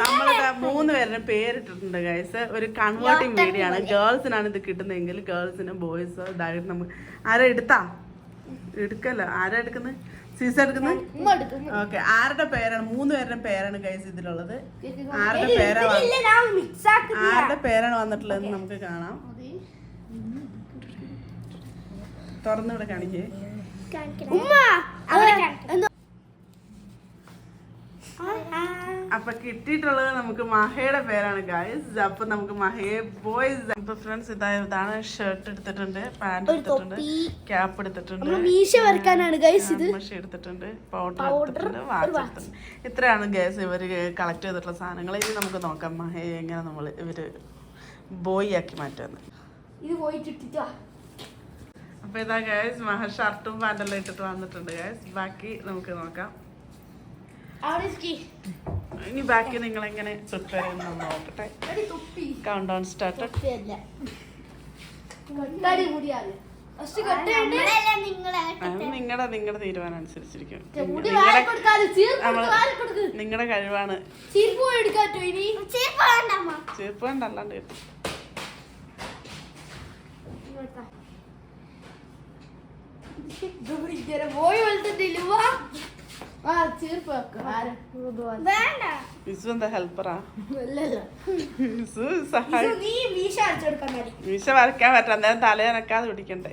നമ്മളിതാ മൂന്ന് പേരുടെ പേരിട്ടിട്ടുണ്ട് ഗൈസ് ഒരു കൺവേർട്ടിംഗ് വീഡിയോ ആണ് ഗേൾസിനാണ് ഇത് കിട്ടുന്നതെങ്കിൽ ഗേൾസിന് ബോയ്സ് ഇതായിട്ട് നമുക്ക് ആരാ എടുത്താ? എടുക്കല്ല. ആരാ എടുക്കുന്നത് സീസ എടുക്കുന്നത് ഓക്കെ ആരുടെ പേരാണ്? മൂന്ന് പേരുടെ പേരാണ് ഗൈസ് ഇതിലുള്ളത്. ആരുടെ പേരാ വ- മിക്സ് ആക്കുന്ന ആരുടെ പേരാണ് വന്നിട്ടുള്ളത് നമുക്ക് കാണാം. തുറന്നു കാണിക്കേ. ഉമ്മ അവിടെ എന്തോ അപ്പൊ കിട്ടിയിട്ടുള്ളത് നമുക്ക് മഹയുടെ പേരാണ് ഗായ്സ് അപ്പൊ നമുക്ക് മഹയെ ബോയ്സ് അപ്പൊ ഫ്രണ്ട്സ് ഇതായ ഇതാണ് ഷർട്ട് എടുത്തിട്ടുണ്ട് പാന്റ് എടുത്തിട്ടുണ്ട്. ക്യാപ്പ് എടുത്തിട്ടുണ്ട് മീശ വരക്കാനാണ് ഗൈസ് ഇത്. മഷി എടുത്തിട്ടുണ്ട് പൗഡർ എടുത്തിട്ടുണ്ട് വാച്ച് എടുത്തിട്ടുണ്ട്. ഇത്രയാണ് ഗൈസ് ഇവർ കളക്ട് ചെയ്തിട്ടുള്ള സാധനങ്ങൾ. ഇനി നമുക്ക് നോക്കാം മഹയെ എങ്ങനെ നമ്മൾ ഇവർ ബോയ് ആക്കി മാറ്റുന്നത് ഇത് പോയിട്ട് ഇട്ടിട്ട്. അപ്പൊ ഇതാ ഗൈസ് മഹ ഷർട്ടും പാന്റെല്ലാം ഇട്ടിട്ട് വന്നിട്ടുണ്ട് ഗൈസ് ബാക്കി നമുക്ക് നോക്കാം. ഇനി ബാക്കി നിങ്ങൾ എങ്ങനെ പ്രിപ്പയർ ചെയ്യുന്ന നോക്കട്ടെ. എടി തൊപ്പി. കൗണ്ട് ഓൺ സ്റ്റാർട്ട് നിങ്ങളുടെ നിങ്ങളുടെ തീരുമാനം അനുസരിച്ചിരിക്കും. നിങ്ങളുടെ കഴിവാണ്. ചീർപ്പ് വേണ്ട അല്ലാണ്ട് കിട്ടും. പോയി വെളുത്തിട്ടില്ല വാ. ആ ചീർപ്പ് വെക്കാം. ആര് വിസു എന്താ ഹെൽപ്പറാ? വരയ്ക്കാൻ പറ്റാ അന്നേരം തലയനക്കാതെ പിടിക്കണ്ടേ?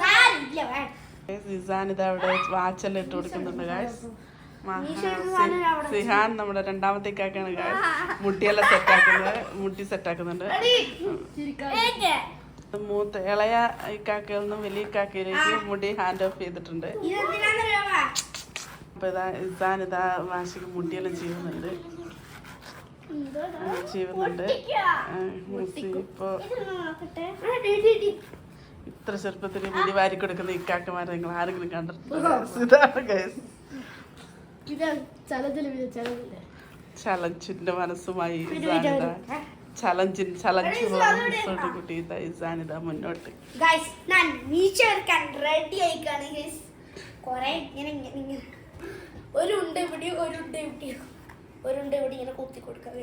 സാരില്ല വേണ്ട. സിസാൻ ഇത് അവിടെ വാച്ചെല്ലാം ഇട്ട് കൊടുക്കുന്നുണ്ട് ഗായ്സ് മീശ ഇടുന്ന അവിടെ സിഹാൻ നമ്മുടെ രണ്ടാമത്തെ കാക്കാണ് ഗായ്സ് മുട്ടിയെല്ലാം സെറ്റാക്കുന്നത് മുട്ടി സെറ്റാക്കുന്നുണ്ട്. മൂത്ത ഇളയ ഇക്കാക്കയിൽ നിന്നും വലിയ ഇക്കാക്കയിലേക്ക് മുടി ഹാൻഡ് ഓഫ് ചെയ്തിട്ടുണ്ട്? അപ്പൊ ഇതാ ഇസാൻ ഇതാ വാശിക്ക് മുടിയെല്ലാം ചെയ്യുന്നുണ്ട് ചെയ്യുന്നുണ്ട് ആ, മുസി ഇപ്പൊ ആ, ഡി, ഡി, ഡി. ഇത്ര ചെറുപ്പത്തിൽ മുടി വാരി കൊടുക്കുന്ന ഇക്കാക്കമാരെ നിങ്ങൾ ആരെങ്കിലും കണ്ടിട്ടുണ്ടോ. ചലഞ്ചിന്റെ മനസ്സുമായി ചലഞ്ചിൻ ചലഞ്ച് കുട്ടി ഇതാ മുന്നോട്ട്. ഞാൻ മീശ എടുക്കാൻ റെഡി ആയിക്കാണ് ഗൈസ് കൊറേ ഇങ്ങനെ ഇങ്ങനെ ഇങ്ങനെ. ഒരു ഉണ്ട ഇവിടെ ഒരു ഉണ്ട ഇവിടെ. ഒരു ഉണ്ട ഇവിടെ ഇങ്ങനെ കുത്തി കൊടുക്കാം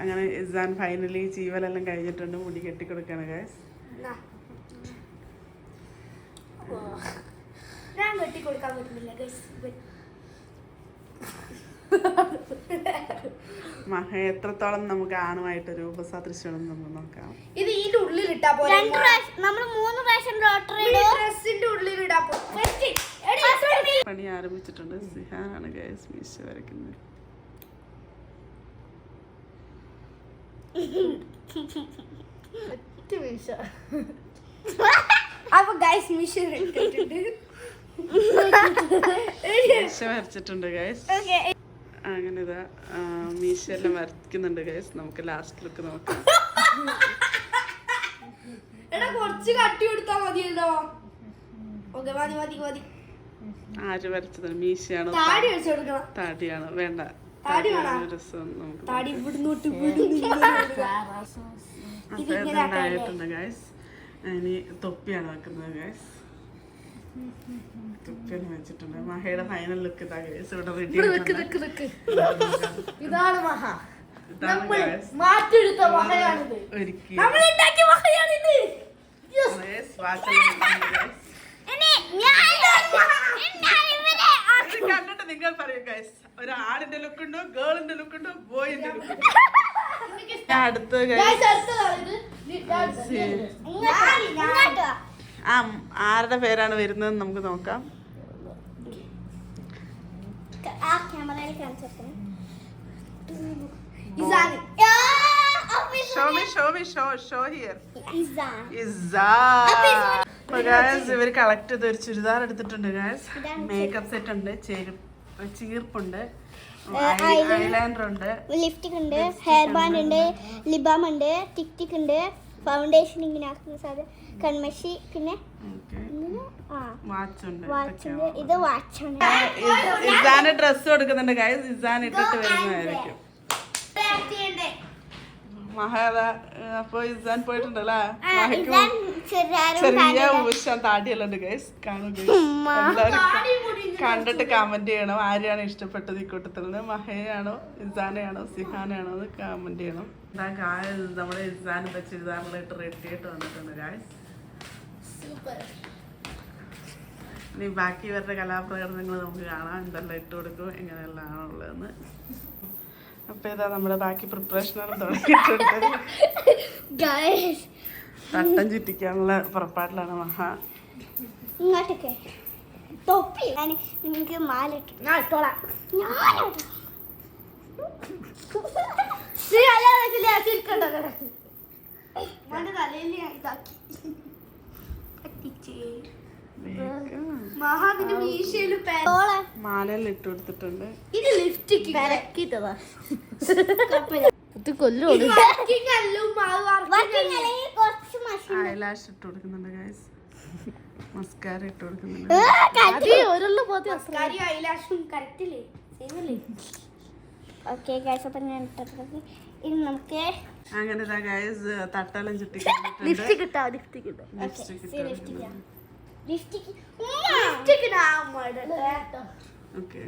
അങ്ങനെ ഇസാൻ ഫൈനലി ജീവനെല്ലാം കഴിഞ്ഞിട്ടുണ്ട്. മുടി കെട്ടി കൊടുക്കണ ഗൈസ്. ഞാൻ കെട്ടി കൊടുക്കാൻ പറ്റുന്നില്ല ഗൈസ് എത്രത്തോളം നമുക്ക് ആണുമായിട്ട് രൂപസാദൃശ്യമാണെന്ന് നമുക്ക് നോക്കാം. ഇത് ഇതിന്റെ ഉള്ളിൽ ഇട്ടാ പോലെ രണ്ട് പ്രാവശ്യം നമ്മൾ മൂന്ന് പ്രാവശ്യം ലോട്ടറി ഡ്രസ്സിന്റെ ഉള്ളിൽ ഇടാ പോലെ പണി ആരംഭിച്ചിട്ടുണ്ട്. സിഹാനാണ് ഗൈസ് മീശ വരയ്ക്കുന്നത്. അപ്പൊ ഗൈസ് മീശ വരച്ചിട്ടുണ്ട് ഗൈസ് അങ്ങനെ ഇതാ മീശ മീശയെല്ലാം വരയ്ക്കുന്നുണ്ട് ഗൈസ് നമുക്ക് ലാസ്റ്റ് ലുക്ക് നോക്കാം. എടാ കുറച്ച് കട്ടി കൊടുത്താ മതിയല്ലോ. ഓക്കെ മതി മതി മതി. ആര് വരച്ചത്? മീശയാണോ? താടി വെച്ച് കൊടുക്കണം. താടിയാണോ? വേണ്ട. താടി വേണോ? രസം നമുക്ക് താടി ഇവിടുന്നോട്ട് ഇവിടുന്ന്? ഗൈസ് ഇനി തൊപ്പിയാണ് വെക്കുന്നത് ഗൈസ് തൊപ്പിയെല്ലാം വെച്ചിട്ടുണ്ട്. മഹയുടെ ഫൈനൽ ലുക്ക് ഇതാ ഗൈസ് ഇവിടെ റെഡി ഇതാണ് മഹ. നമ്മൾ മാറ്റിയെടുത്ത മഹയാണിത്. നമ്മൾ ഉണ്ടാക്കിയ മഹയാണിത്. കണ്ടിട്ട് നിങ്ങൾ പറയൂ ഗൈസ് ഒരു ആടിന്റെ ലുക്ക് ഉണ്ടോ ഗേളിന്റെ ലുക്ക് ഉണ്ടോ ബോയിന്റെ ലുക്ക് ഉണ്ടോ? അടുത്ത് Guys, ഗൈസ് അടുത്തതാണ് ഇത്. ഇത് ഞാൻ- ഇങ്ങോട്ട് വാ. ആ ആരുടെ പേരാണ് വരുന്നത് നമുക്ക് നോക്കാം. ഇവർ കളക്ട് ചെയ്ത് ഒരു ചുരിദാർ എടുത്തിട്ടുണ്ട് ഗായസ് മേക്കപ്പ് സെറ്റ് ഉണ്ട് ചെരുപ്പ് ചീർപ്പുണ്ട് ഐലൈനർ ഉണ്ട്. ലിപ്സ്റ്റിക് ഉണ്ട് ഹെയർ ബാൻഡ് ഉണ്ട്. ലിബാം ഉണ്ട് ടിക് ടിക് ഉണ്ട്. ഫൗണ്ടേഷൻ ഇങ്ങനെ ആക്കുന്ന സാധനം. കൺമഷി പിന്നെ ഇത് വാച്ച് ഉണ്ട് വാച്ച് ഉണ്ട് ഇത് വാച്ചാണ് ഇസാന് ഡ്രസ് കൊടുക്കുന്നുണ്ട് ഇസാൻ ഇട്ടിട്ട് വരുന്നതായിരിക്കും. മഹാദ അപ്പൊ ഇസാൻ പോയിട്ടുണ്ടല്ലേ ചെറിയ ഊശം താടിയെല്ലാം ഉണ്ട് ഗൈസ് കാണും എല്ലാവരും കണ്ടിട്ട് കമന്റ് ചെയ്യണം. ആരെയാണ് ഇഷ്ടപ്പെട്ടത് ഈ കൂട്ടത്തിൽ നിന്ന് മഹയാണോ ഇസാനയാണോ സിഹാനയാണോ എന്ന് കമന്റ് ചെയ്യണം. നമ്മുടെ ഇസാൻ എന്താ ചുരിദാറിലായിട്ട് റെഡി ആയിട്ട് വന്നിട്ടുണ്ട് ഗായസ് സൂപ്പർ ഇനി ബാക്കി വരുന്ന കലാപ്രകടനങ്ങൾ നമുക്ക് കാണാം. എന്തെല്ലാം ഇട്ട് കൊടുക്കും എങ്ങനെയെല്ലാം ആണുള്ളതെന്ന്. അപ്പൊ ഇതാ നമ്മുടെ ബാക്കി പ്രിപ്പറേഷനാണ് തുടങ്ങിയിട്ടുണ്ട്. തട്ടം ചുറ്റിക്കാനുള്ള പുറപ്പാടിലാണ് മഹാ. ഇങ്ങോട്ടൊക്കെ. തൊപ്പി. ഞാൻ നിങ്ങൾക്ക് മാല ഇട്ടു ഞാൻ ഇട്ടോളാം. മന്റെ തലയിൽ ഞാൻ ഇതാക്കി. പറ്റിച്ചേ ഇട്ട് കൊടുത്തിട്ടുണ്ട്. ഇത് പെരക്കിട്ടതാ ഇത് കൊല്ലോട് ഐലാഷ് ഇട്ട് കൊടുക്കുന്നുണ്ട് ഗൈസ് മസ്കാര ഇട്ട് കൊടുക്കുന്നുണ്ട്. ഓക്കെ ഗൈസ് അപ്പം ഞാൻ ഇനി നമുക്ക് അങ്ങനെ ഗൈസ് ലിപ്സ്റ്റിക് ലിഫ്റ്റിക്ക് ഞാൻ കേട്ടോ ഓക്കെ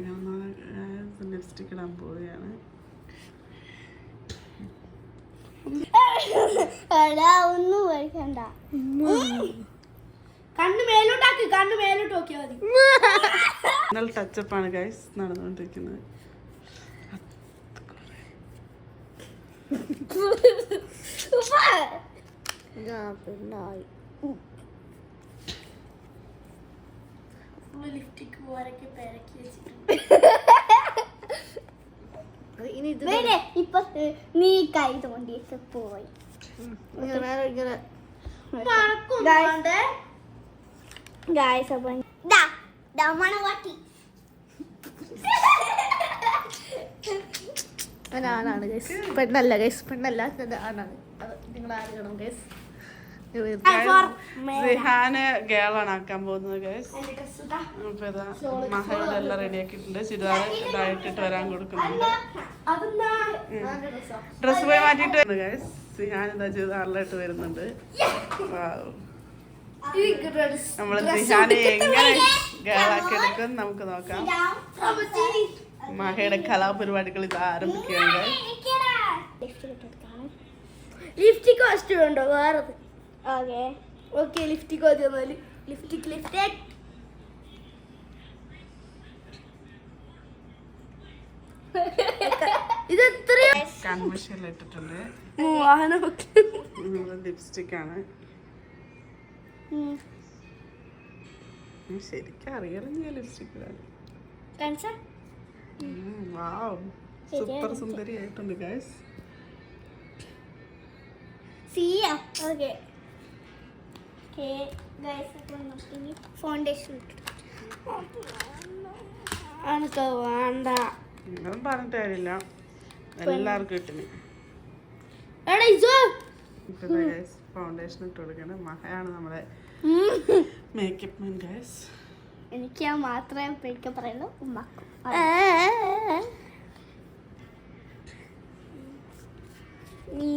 ലിപ്സ്റ്റിക് ഇടാൻ പോവുകയാണ് ഒന്നും കഴിക്കണ്ട കണ്ണ് മേലോട്ടാക്ക് കണ്ണ് മേലോട്ട് നോക്കിയാ മതി ഫൈനൽ ടച്ചപ്പാണ് ഗൈസ് നടന്നുകൊണ്ടിരിക്കുന്നത് ഫുള്ള് ലിഫ്റ്റിക്ക് പോരൊക്കെ പെരക്കി വെച്ചിട്ടുണ്ട് ഇനി ഇത് ഇപ്പൊ നീ കൈ തോണ്ടിയിട്ട് പോയി. ഇങ്ങനെ ഇങ്ങനെ. ഗായ്സ് അപ്പം ദാ ദാ മണവാട്ടി ആണാണ് ഗൈസ് പെണ്ണല്ല ഗൈസ് പെണ്ണല്ല ഇത് ആണാണ്. അത് നിങ്ങൾ ആരും ഗൈസ് റിഹാന് ഗേളാണ് ആക്കാൻ പോകുന്നത് ഗൈസ് അപ്പൊ ഇതാ മഹയുടെ എല്ലാം റെഡിയാക്കിയിട്ടുണ്ട് ചുരിദാർ ഇതായിട്ടിട്ട് വരാൻ കൊടുക്കുന്നുണ്ട്. ഡ്രസ് പോയി മാറ്റിട്ട് വരുന്നു ഗൈസ് സിഹാൻ ഇതാ ചുരിദാറിലായിട്ട് വരുന്നുണ്ട്. നമ്മൾ സിഹാനെ എങ്ങനെ ഗേളാക്കി എടുക്കും നമുക്ക് നോക്കാം. മഹയുടെ കലാപരിപാടികൾ ഇത് ആരംഭിക്കുകയാണ് ലിഫ്റ്റിക്ക് കോസ്റ്റ്യൂം ഉണ്ടോ? വേറെ ഓക്കെ. ഓക്കെ ലിഫ്റ്റിക്ക് മതി എന്നാൽ. ലിഫ്റ്റിക്ക് ലിഫ്റ്റ് ഇത് എത്രയോ ഇട്ടിട്ടുണ്ട്. ലിപ്സ്റ്റിക് ആണ്. ശരിക്കും ലിപ്സ്റ്റിക് സൂപ്പർ സുന്ദരി ആയിട്ടുണ്ട് guys Siya okay okay. Foundation അനക്ക് വേണ്ട. നിങ്ങളും പറഞ്ഞിട്ട് കാര്യമില്ല. എല്ലാവർക്കും ഇട്ടിന്. എടാ ഇസോ ഇപ്പൊ ഗൈസ് ഫൗണ്ടേഷൻ ഇട്ട് കൊടുക്കണം. മഹയാണ് നമ്മുടെ മേക്കപ്പ് മാൻ ഗൈസ് എനിക്ക് ഞാൻ മാത്രമേ പേടിക്കാൻ പറയുള്ളൂ. ഉമ്മാക്കും. നീ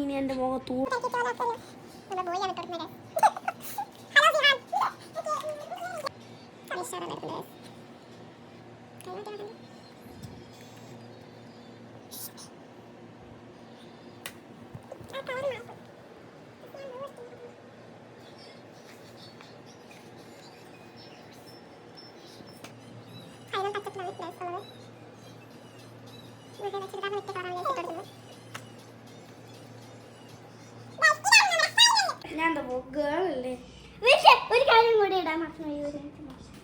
ഇനി എന്റെ മുഖത്ത് ഊ- ഞാൻ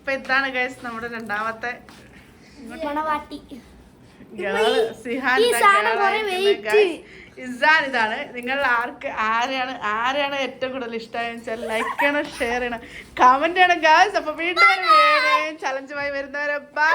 ഇപ്പൊ ഇതാണ് ഗൈസ് നമ്മുടെ രണ്ടാമത്തെ. ഇസാൻ ഇതാണ്. നിങ്ങൾ ആർക്ക് ആരെയാണ് ആരെയാണ് ഏറ്റവും കൂടുതൽ ഇഷ്ടമായെന്ന് വെച്ചാൽ ലൈക്ക് ചെയ്യണം ഷെയർ ചെയ്യണം കമന്റ് ചെയ്യണം ഗാസ് അപ്പൊ വീണ്ടും ചലഞ്ചുമായി വരുന്നവരെ. ബൈ